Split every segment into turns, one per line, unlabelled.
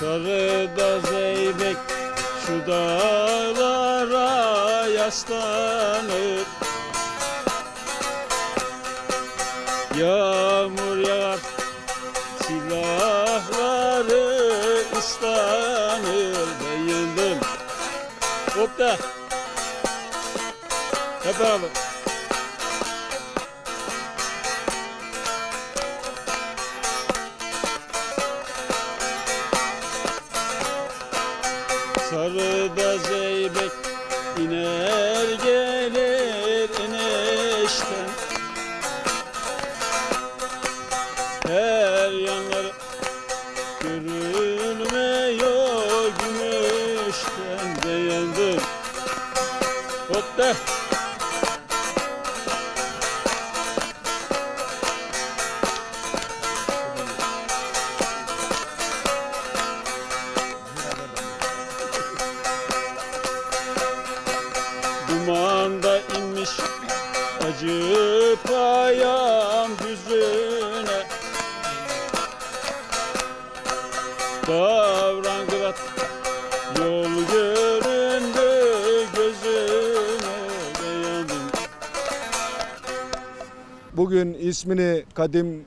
Sarıda zeybek şu dağlara yaslanır. Yağmur yağar silahları ıslanır Bayıldım. Hop da. Hep beraber. Sarıda zeybek iner görülmüyor gümüşten beğendim Hop da Dumanda inmiş acı payam Davran yol göründü gözüme beğendim
Bugün ismini kadim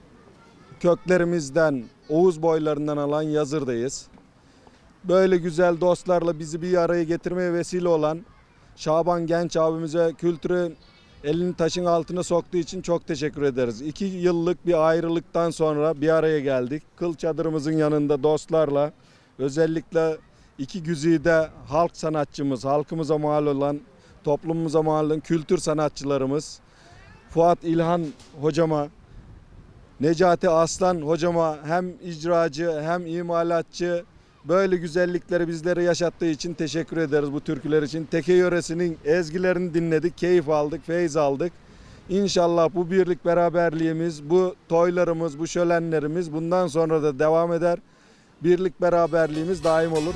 köklerimizden, Oğuz boylarından alan Yazır'dayız. Böyle güzel dostlarla bizi bir araya getirmeye vesile olan Şaban Genç abimize kültürü elini taşın altına soktuğu için çok teşekkür ederiz. İki yıllık bir ayrılıktan sonra bir araya geldik. Kıl çadırımızın yanında dostlarla özellikle iki güzide halk sanatçımız, halkımıza mal olan, toplumumuza mal olan kültür sanatçılarımız, Fuat İlhan hocama, Necati Aslan hocama hem icracı hem imalatçı böyle güzellikleri bizlere yaşattığı için teşekkür ederiz bu türküler için. Teke yöresinin ezgilerini dinledik, keyif aldık, feyz aldık. İnşallah bu birlik beraberliğimiz, bu toylarımız, bu şölenlerimiz bundan sonra da devam eder. Birlik beraberliğimiz daim olur.